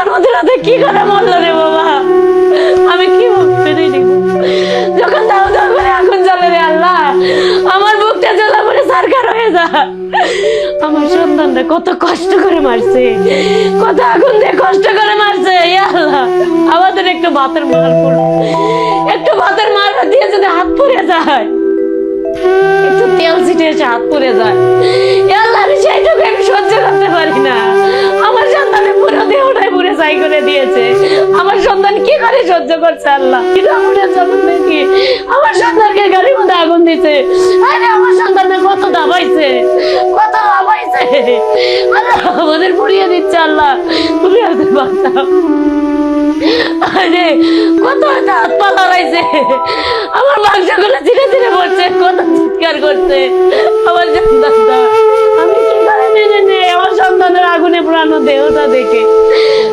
আচ্ছা, রাস্তার রাতে কি করে মরলো রে বাবা? আমি কি পেরে যখন দাও দাও করে আগুন জ্বলে রে আল্লাহ, আমার বুকটা জ্বলা পরে সারকার হয়ে যা। আমার সন্তানরা কত কষ্ট করে মারছে। কত আগুন দিয়ে কষ্ট করে মারছে আল্লাহ। আমাদের একটু ভাতের মার একটু ভাতের মার দিয়ে যদি হাত পরে যায়, একটু তেল ছিটে এসে হাত পরে যায়। আল্লাহ ছাই করে দিয়েছে। আমার সন্তান কি করে সহ্য করছে আল্লাহ? আমাদের জন্ম নাকি আমার সন্তানকে গাড়ির মধ্যে আগুন দিছে আরে আমার সন্তানকে কত দাবাইছে কত দাবাইছে আল্লাহ আমাদের পুড়িয়ে দিচ্ছে আল্লাহ। তুমি আমাদের বাঁচাও। আমার চিৎকার করছে। আমার মেনে আমার সন্তানের আগুনে পুরানো দেহটা দেখে।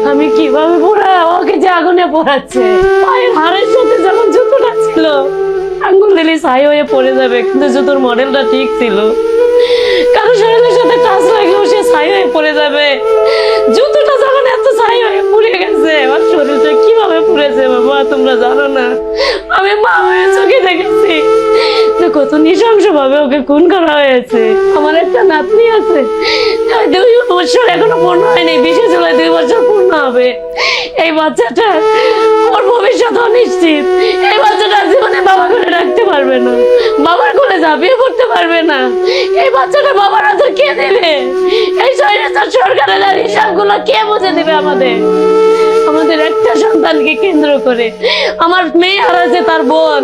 আমি কীভাবে পোড়া ওকে যে আগুনে পোড়াচ্ছে? পায়ের হাড়ের সাথে যখন জুতোটা ছিল, আঙ্গুল দিলে ছাই হয়ে পড়ে যাবে, কিন্তু জুতোর মডেলটা ঠিক ছিল। কারও শরীরের সাথে টাচ লাগলেও সে ছাই হয়ে পড়ে যাবে। জুতোটা যখন এত ছাই হয়ে পুড়ে গেছে, আমার শরীরটা কীভাবে পুড়েছে বাবা, তোমরা জানো না। আমি মা হয়ে চোখে দেখেছি। কত নৃশংস ভাবে ওকে খুন করা হয়েছে। আমার একটা নাতনি আছে এখনও পূর্ণ হয়নি বিশে হবে। এই বাচ্চাটা ওর ভবিষ্যৎ অনিশ্চিত এই বাচ্চাটা জীবনে বাবা করে রাখতে পারবে না। বাবার কোলে ঝাঁপিয়ে পড়তে পারবে না। এই বাচ্চাটা বাবার হাতে কে দেবে? এই স্বৈরাচার সরকারের আর হিসাবগুলো কে বুঝে দেবে আমাদের? আমাদের একটা সন্তানকে কেন্দ্র করে। আমার মেয়ে হারাচ্ছে তার বোন।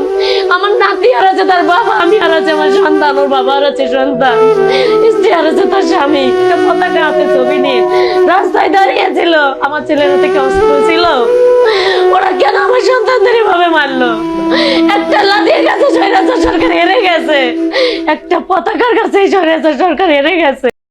আমার নাতি হারাচ্ছে তার বাবা। আমি হারাচ্ছি আমার সন্তান, ওর বাবা হারাচ্ছে সন্তান। স্ত্রী হারাচ্ছে তার স্বামী। পতাকা হাতে ছবি নিয়ে রাস্তায় আমার ছেলের হাতে অস্ত্র ছিল? ওরা কেন আমার সন্তানদের এভাবে মারলো? একটা লাদিয়ে গেছে স্বৈরাচার সরকার হেরে গেছে। একটা পতাকার কাছে স্বৈরাচার সরকার হেরে গেছে।